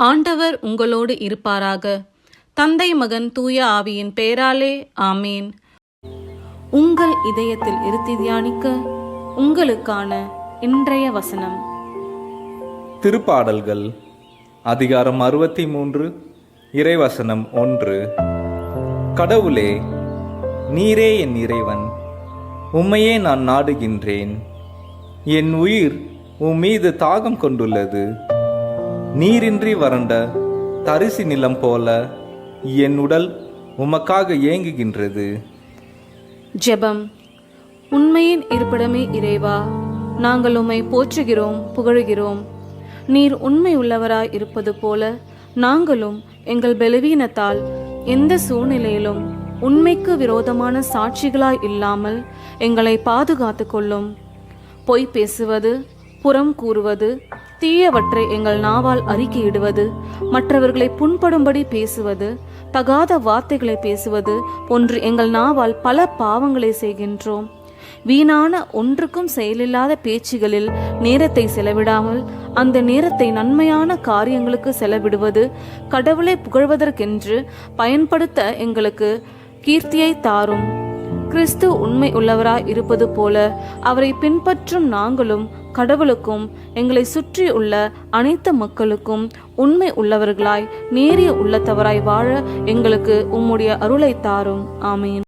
ஆண்டவர் உங்களோடு இருப்பாராக. தந்தை மகன் தூய ஆவியின் பெயராலே ஆமேன். உங்கள் இதயத்தில் இருத்தி தியானிக்க உங்களுக்கான இன்றைய வசனம். திருப்பாடல்கள் அதிகாரம் அறுபத்தி மூன்று இறைவசனம் ஒன்று. கடவுளே நீரே என் இறைவன் உம்மையே நான் நாடுகின்றேன். என் உயிர் உம் மீது தாகம் கொண்டுள்ளது. நீரின்றி வறண்ட தரிசி நிலம் போல என் உடல் உமக்காக ஏங்குகின்றது. ஜெபம். உண்மையின் இருப்பிடமே இறைவா நாங்கள் உம்மை போற்றுகிறோம் புகழுகிறோம். நீர் உண்மை உள்ளவராய் இருப்பது போல நாங்களும் எங்கள் பலவீனத்தால் எந்த சூழ்நிலையிலும் உண்மைக்கு விரோதமான சாட்சிகளாய் இல்லாமல் எங்களை பாதுகாத்து கொள்ளும். பொய் பேசுவது புறம் கூறுவது தீயவற்றை எங்கள் நாவால் அறிக்கையிடுவது மற்றவர்களை புண்படும்படி பேசுவது தகாத வார்த்தைகளை பேசுவது போன்று எங்கள் நாவால் பல பாவங்களை செய்கின்றோம். வீணான ஒன்றுக்கும் செயலில்லாத பேச்சுகளில் நேரத்தை செலவிடாமல் அந்த நேரத்தை நன்மையான காரியங்களுக்கு செலவிடுவது கடவுளை புகழ்வதற்கென்று பயன்படுத்த எங்களுக்கு கீர்த்தியை தாரும். கிறிஸ்து உண்மை உள்ளவராய் இருப்பது போல அவரை பின்பற்றும் நாங்களும் கடவுளுக்கும் எங்களை சுற்றி உள்ள அனைத்து மக்களுக்கும் உண்மை உள்ளவர்களாய் நேரிய உள்ளத்தவராய் வாழ எங்களுக்கு உம்முடைய அருளை தாரும். ஆமீன்.